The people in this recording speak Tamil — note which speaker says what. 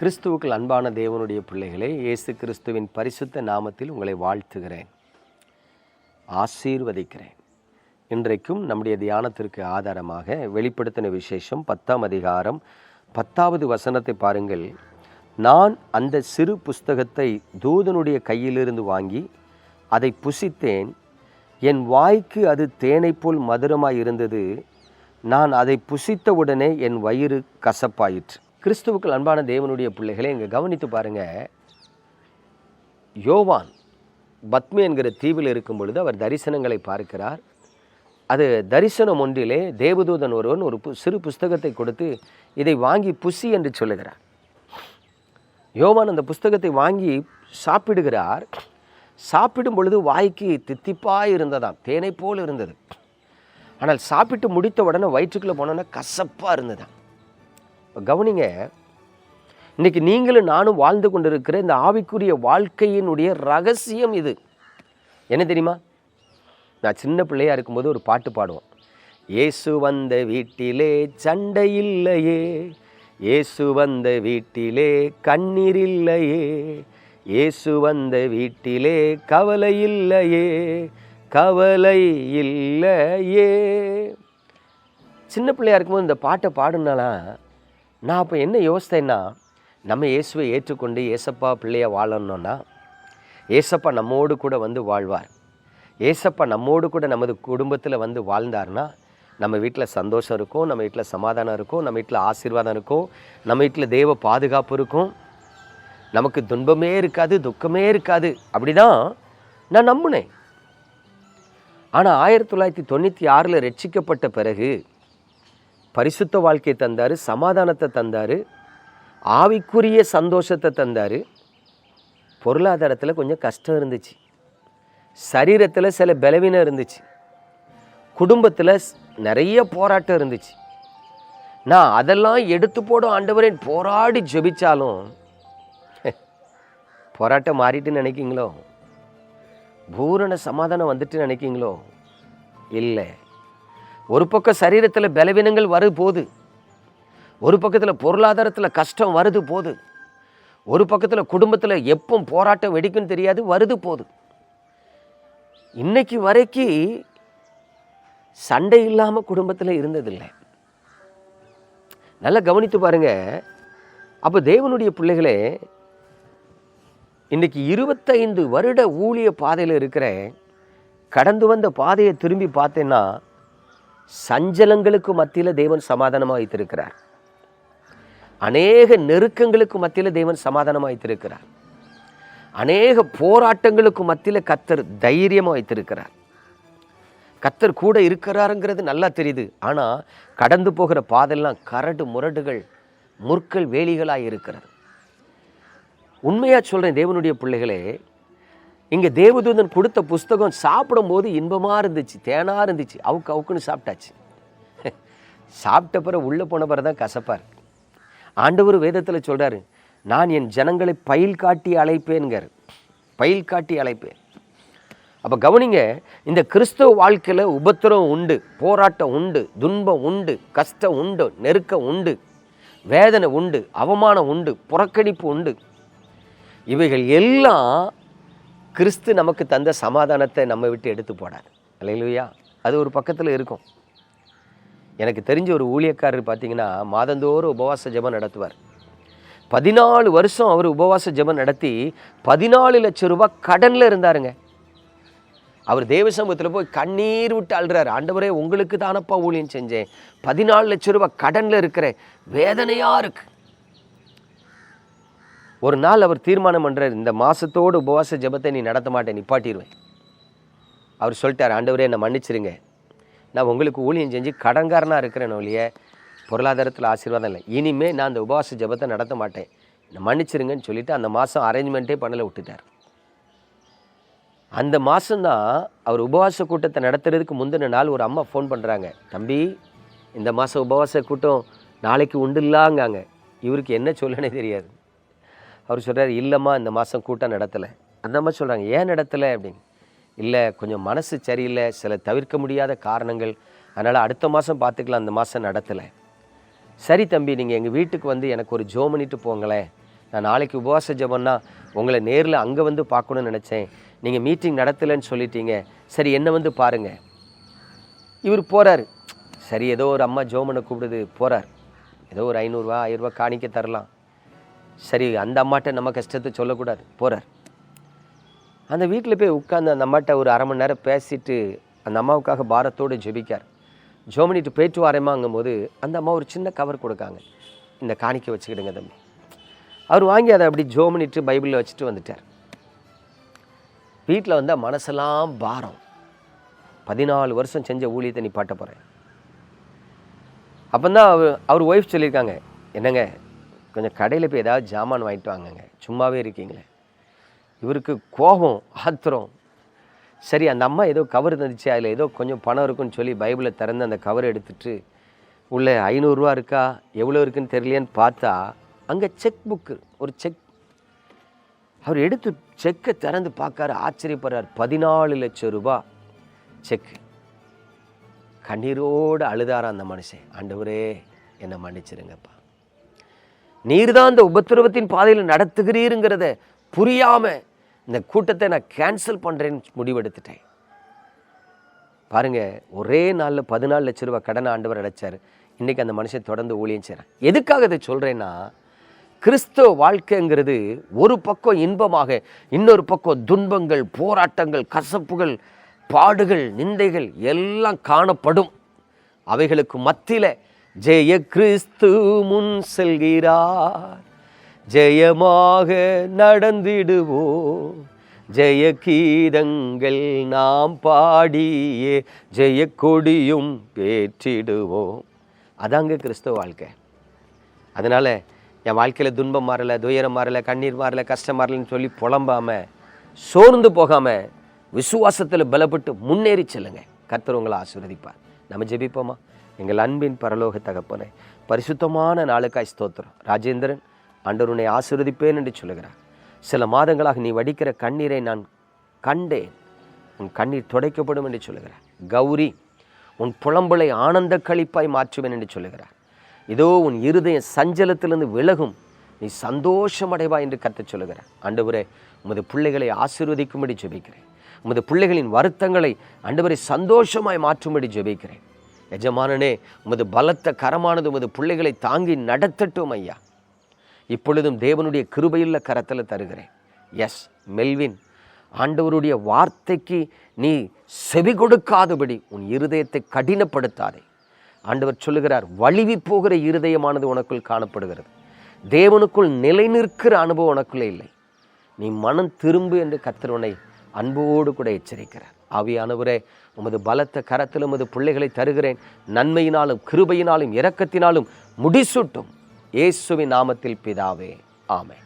Speaker 1: கிறிஸ்துவுக்குள் அன்பான தேவனுடைய பிள்ளைகளே இயேசு கிறிஸ்துவின் பரிசுத்த நாமத்தில் உங்களை வாழ்த்துகிறேன். ஆசீர்வதிக்கிறேன். இன்றைக்கும் நம்முடைய தியானத்திற்கு ஆதாரமாக வெளிப்படுத்தின விசேஷம் பத்தாம் அதிகாரம் பத்தாவது வசனத்தை பாருங்கள். நான் அந்த சிறு புஸ்தகத்தை தூதனுடைய கையிலிருந்து வாங்கி அதை புசித்தேன். என் வாய்க்கு அது தேனை போல் மதுரமாய் இருந்தது. நான் அதை புசித்தவுடனே என் வயிறு கசப்பாயிற்று. கிறிஸ்துவுக்குள் அன்பான தேவனுடைய பிள்ளைகளை இங்கே கவனித்து பாருங்கள் யோவான் பத்மி என்கிற தீவில் இருக்கும் பொழுது அவர் தரிசனங்களை பார்க்கிறார். அது தரிசனம் ஒன்றிலே தேவதூதன் ஒருவன் ஒரு பு- சிறு புஸ்தகத்தை கொடுத்து இதை வாங்கி புசி என்று சொல்லுகிறார். யோவான் அந்த புஸ்தகத்தை வாங்கி சாப்பிடுகிறார். சாப்பிடும் பொழுது வாய்க்கு தித்திப்பாய் இருந்ததாம். தேனை போல் இருந்தது. ஆனால் சாப்பிட்டு முடித்த உடனே வயிற்றுக்குள்ளே போனோன்னா கசப்பாக இருந்ததாம். இப்போ கவனிங்க இன்னைக்கு நீங்களும் நானும் வாழ்ந்து கொண்டிருக்கிற இந்த ஆவிக்குரிய வாழ்க்கையினுடைய ரகசியம் இது. என்ன தெரியுமா? நான் சின்ன பிள்ளையா இருக்கும்போது ஒரு பாட்டு பாடுவோம். இயேசு வந்த வீட்டிலே சண்டை இல்லையே இயேசு வந்த வீட்டிலே கண்ணீர் இல்லையே இயேசு வந்த வீட்டிலே கவலை இல்லையே கவலை இல்லையே. சின்ன பிள்ளையா இருக்கும்போது இந்த பாட்டை பாடுனாலாம் நான் அப்போ என்ன யோசித்தேன்னா நம்ம இயேசுவை ஏற்றுக்கொண்டு ஏசப்பா பிள்ளையை வாழணும்னா ஏசப்பா நம்மோடு கூட வந்து வாழ்வார். ஏசப்பா நம்மோடு கூட நமது குடும்பத்தில் வந்து வாழ்ந்தார்னா நம்ம வீட்டில் சந்தோஷம் இருக்கும் நம்ம வீட்டில் சமாதானம் இருக்கும் நம்ம வீட்டில் ஆசீர்வாதம் இருக்கும் நம்ம வீட்டில் தெய்வ பாதுகாப்பு இருக்கும். நமக்கு துன்பமே இருக்காது துக்கமே இருக்காது. அப்படிதான் நான் நம்பினேன். ஆனால் ஆயிரத்தி தொள்ளாயிரத்தி தொண்ணூற்றி ஆறில் ரட்சிக்கப்பட்ட பிறகு பரிசுத்த வாழ்க்கையை தந்தார் சமாதானத்தை தந்தார் ஆவிக்குரிய சந்தோஷத்தை தந்தார். பொருளாதாரத்தில் கொஞ்சம் கஷ்டம் இருந்துச்சு. சரீரத்தில் சில பலவீனம் இருந்துச்சு. குடும்பத்தில் நிறைய போராட்டம் இருந்துச்சு. நான் அதெல்லாம் எடுத்து போடும் ஆண்டவரே போராடி ஜெபிச்சாலும் போராட்டம் மாறிட்டுன்னு நினைக்கிங்களோ? பூரண சமாதானம் வந்துட்டு நினைக்கிங்களோ? இல்லை. ஒரு பக்கம் சரீரத்தில் பலவீனங்கள் வருது போது ஒரு பக்கத்தில் பொருளாதாரத்தில் கஷ்டம் வருது போது ஒரு பக்கத்தில் குடும்பத்தில் எப்போ போராட்டம் வெடிக்குன்னு தெரியாது வருது போது இன்னைக்கு வரைக்கும் சண்டை இல்லாமல் குடும்பத்தில் இருந்ததில்லை. நல்லா கவனித்து பாருங்கள் அப்போ தேவனுடைய பிள்ளைகளே இன்னைக்கு இருபத்தைந்து வருட ஊழிய பாதையில் இருக்கிற கடந்து வந்த பாதையை திரும்பி பார்த்தேன்னா சஞ்சலங்களுக்கு மத்தியில் தேவன் சமாதானமாக வைத்திருக்கிறார். அநேக நெருக்கங்களுக்கு மத்தியில் தேவன் சமாதானமாக வைத்திருக்கிறார். அநேக போராட்டங்களுக்கு மத்தியில் கத்தர் தைரியமாக வைத்திருக்கிறார். கத்தர் கூட இருக்கிறாருங்கிறது நல்லா தெரியுது. ஆனால் கடந்து போகிற பாதெல்லாம் கரடு முரடுகள் முற்கள் வேலிகளாக இருக்கிறது. உண்மையாக சொல்கிறேன் தேவனுடைய பிள்ளைகளே இங்கே தேவதூதன் கொடுத்த புஸ்தகம் சாப்பிடும்போது இன்பமாக இருந்துச்சு தேனாக இருந்துச்சு. அவுக்கு அவுக்குன்னு சாப்பிட்டாச்சு. சாப்பிட்ட பிறகு உள்ளே போன பிறகு தான் கசப்பாக இருக்கு. ஆண்டவர் வேதத்தில் சொல்கிறாரு நான் என் ஜனங்களை பயில் காட்டி அழைப்பேன்கிறார் பயில் காட்டி அழைப்பேன். அப்போ கவனிங்க இந்த கிறிஸ்தவ வாழ்க்கையில் உபத்திரம் உண்டு போராட்டம் உண்டு துன்பம் உண்டு கஷ்டம் உண்டு நெருக்கம் உண்டு வேதனை உண்டு அவமானம் உண்டு புறக்கணிப்பு உண்டு. இவைகள் எல்லாம் கிறிஸ்து நமக்கு தந்த சமாதானத்தை நம்ம விட்டு எடுத்து போடாது. அல்லையா அது ஒரு பக்கத்தில் இருக்கும். எனக்கு தெரிஞ்ச ஒரு ஊழியக்காரர் பார்த்தீங்கன்னா மாதந்தோறும் உபவாச ஜபம் நடத்துவார். பதினாலு வருஷம் அவர் உபவாச ஜபம் நடத்தி பதினாலு லட்சம் ரூபாய் கடனில் இருந்தாருங்க. அவர் தேவ சமூகத்தில் போய் கண்ணீர் விட்டு அழுறாரு. ஆண்டவரே உங்களுக்கு தானப்பா ஊழியம் செஞ்சேன். பதினாலு லட்சம் ரூபாய் கடனில் இருக்கிற வேதனையாக இருக்குது ஒரு நாள் அவர் தீர்மானம் பண்ணுறார் இந்த மாதத்தோடு உபவாச ஜெபத்தை நீ நடத்த மாட்டேன் நிப்பாட்டிடுவேன் அவர் சொல்லிட்டார் ஆண்டவரே என்னை மன்னிச்சிருங்க. நான் உங்களுக்கு ஊழியம் செஞ்சு கடன்காரனாக இருக்கிறேன் ஒழிய பொருளாதாரத்தில் ஆசீர்வாதம் இல்லை. இனிமேல் நான் அந்த உபவாச ஜெபத்தை நடத்த மாட்டேன். என்னை மன்னிச்சிருங்கன்னு சொல்லிவிட்டு அந்த மாதம் அரேஞ்ச்மெண்ட்டே பண்ணலை விட்டுட்டார். அந்த மாதம்தான் அவர் உபவாச கூட்டத்தை நடத்துறதுக்கு முந்தின நாள் ஒரு அம்மா ஃபோன் பண்ணுறாங்க தம்பி இந்த மாதம் உபவாச கூட்டம் நாளைக்கு உண்டு இல்லாங்காங்க இவருக்கு என்ன சொல்லனே தெரியாது. அவர் சொல்கிறார் இல்லைம்மா இந்த மாதம் கூட்டம் நடத்தலை. அந்த மாதிரி சொல்கிறாங்க ஏன் நடத்தலை? அப்படின்னு. இல்லை கொஞ்சம் மனசு சரியில்லை. சில தவிர்க்க முடியாத காரணங்கள். அதனால் அடுத்த மாதம் பார்த்துக்கலாம் அந்த மாதம் நடத்தலை. சரி தம்பி நீங்கள் எங்கள் வீட்டுக்கு வந்து எனக்கு ஒரு ஜோ பண்ணிட்டு போங்களேன். நான் நாளைக்கு உபவாச ஜபம்னா உங்களை நேரில் அங்கே வந்து பார்க்கணும்னு நினச்சேன். நீங்கள் மீட்டிங் நடத்தலைன்னு சொல்லிட்டீங்க. சரி என்ன வந்து பாருங்கள் இவர் போகிறார் சரி ஏதோ ஒரு அம்மா ஜோமனை கூப்பிடுது. போகிறார் ஏதோ ஒரு ஐநூறுரூவா ஆயிரரூவா காணிக்க தரலாம். சரி அந்த அம்மாட்ட நம்ம கஷ்டத்தை சொல்லக்கூடாது. போகிறார் அந்த வீட்டில் போய் உட்காந்து அந்த அம்மாட்ட ஒரு அரை மணி நேரம் பேசிட்டு அந்த அம்மாவுக்காக பாரத்தோடு ஜெபிக்கார். ஜோமனிட்டு போயிட்டு வரேமாங்கும் போது அந்த அம்மா ஒரு சின்ன கவர் கொடுக்காங்க. இந்த காணிக்கை வச்சுக்கிடுங்க தம்பி. அவர் வாங்கி அதை அப்படி ஜோமனிட்டு பைபிளில் வச்சுட்டு வந்துட்டார். வீட்டில் வந்தால் மனசெல்லாம் பாரம். பதினாலு வருஷம் செஞ்ச ஊழியத்தை நீ பாட்ட போகிறேன் அப்போ தான் அவர் அவர் ஒய்ஃப் சொல்லியிருக்காங்க என்னங்க கொஞ்சம் கடையில் போய் ஏதாவது ஜாமான் வாங்கிட்டு வாங்கங்க. சும்மாவே இருக்கீங்களே. இவருக்கு கோபம் ஆத்திரம். சரி அந்த அம்மா ஏதோ கவர் தந்துச்சு அதில் ஏதோ கொஞ்சம் பணம் இருக்குன்னு சொல்லி பைபிளை திறந்து அந்த கவர் எடுத்துட்டு உள்ளே ஐநூறுரூவா இருக்கா? எவ்வளோ இருக்குன்னு தெரியலையான்னு பார்த்தா அங்கே செக் புக்கு ஒரு செக். அவர் எடுத்து செக்கை திறந்து பார்க்காரு ஆச்சரியப்படுறார். பதினாலு லட்சம் ரூபா செக் கண்ணீரோடு அழுதாரா அந்த மனுஷன். ஆண்டவரே என்னை மன்னிச்சிருங்கப்பா. நீர்தான் இந்த உபத்திரவத்தின் பாதையில் நடத்துகிறீருங்கிறத புரியாம இந்த கூட்டத்தை நான் கேன்சல் பண்றேன்னு முடிவெடுத்துட்டேன். பாருங்க ஒரே நாளில் பதினாலு லட்ச ரூபாய் கடனை ஆண்டவர் அடைச்சார். இன்னைக்கு அந்த மனுஷன் தொடர்ந்து ஊழியம் செய்கிறான் எதுக்காக இதை சொல்றேன்னா கிறிஸ்தவ வாழ்க்கைங்கிறது ஒரு பக்கம் இன்பமாக இன்னொரு பக்கம் துன்பங்கள் போராட்டங்கள் கசப்புகள் பாடுகள் நிந்தைகள் எல்லாம் காணப்படும். அவைகளுக்கு மத்தியில் ஜெய கிறிஸ்து முன் செல்கிறார். ஜெயமாக நடந்திடுவோம். ஜெய கீதங்கள் நாம் பாடியே ஜெய கொடியும் பேற்றிடுவோம். அதாங்க கிறிஸ்தவ வாழ்க்கை. அதனால் என் வாழ்க்கையில் துன்பம் மாறலை துயரம் மாறலை கண்ணீர் மாறலை கஷ்டம் மாறலைன்னு சொல்லி புலம்பாமல் சோர்ந்து போகாம விசுவாசத்தில் பலப்பட்டு முன்னேறி செல்லுங்க. கர்த்தர் உங்களை ஆசீர்வதிப்பார். நம்ம ஜெபிப்போமா? எங்கள் அன்பின் பரலோக தகப்பனே பரிசுத்தமான நாளுக்காய் ஸ்தோத்திரம். ராஜேந்திரன் ஆண்டவர் உன்னை ஆசிர்வதிப்பேன் என்று சொல்லுகிறார். சில மாதங்களாக நீ வடிக்கிற கண்ணீரை நான் கண்டேன். உன் கண்ணீர் துடைக்கப்படும் என்று சொல்லுகிறார். கௌரி உன் புலம்பலை ஆனந்த களிப்பாய் மாற்றுவேன் என்று சொல்லுகிறார். இதோ உன் இருதய சஞ்சலத்திலிருந்து விலகும். நீ சந்தோஷமடைவா என்று கற்றுச் சொல்லுகிறார். ஆண்டவரே உமது பிள்ளைகளை ஆசீர்வதிக்கும்படி ஜெபிக்கிறேன். உமது பிள்ளைகளின் வருத்தங்களை ஆண்டவரை சந்தோஷமாய் மாற்றும்படி ஜெபிக்கிறேன். எஜமானனே உமது பலத்த கரமானது உமது பிள்ளைகளை தாங்கி நடத்தட்டும் ஐயா. இப்பொழுதும் தேவனுடைய கிருபையுள்ள கரத்தில் தருகிறேன். எஸ் மெல்வின் ஆண்டவருடைய வார்த்தைக்கு நீ செவி கொடுக்காதபடி உன் இருதயத்தை கடினப்படுத்தாதே. ஆண்டவர் சொல்லுகிறார் வலிவி போகிற இருதயமானது உனக்குள் காணப்படுகிறது. தேவனுக்குள் நிலை நிற்கிற அனுபவம் உனக்குள்ளே இல்லை. நீ மனம் திரும்பு என்று கத்திரவனை அன்போடு கூட எச்சரிக்கிறார். ஆவியானவரே உமது பலத்த கரத்தில் உமது பிள்ளைகளை தருகிறேன். நன்மையினாலும் கிருபையினாலும் இரக்கத்தினாலும் முடிசூட்டும். இயேசுவின் நாமத்தில் பிதாவே. ஆமே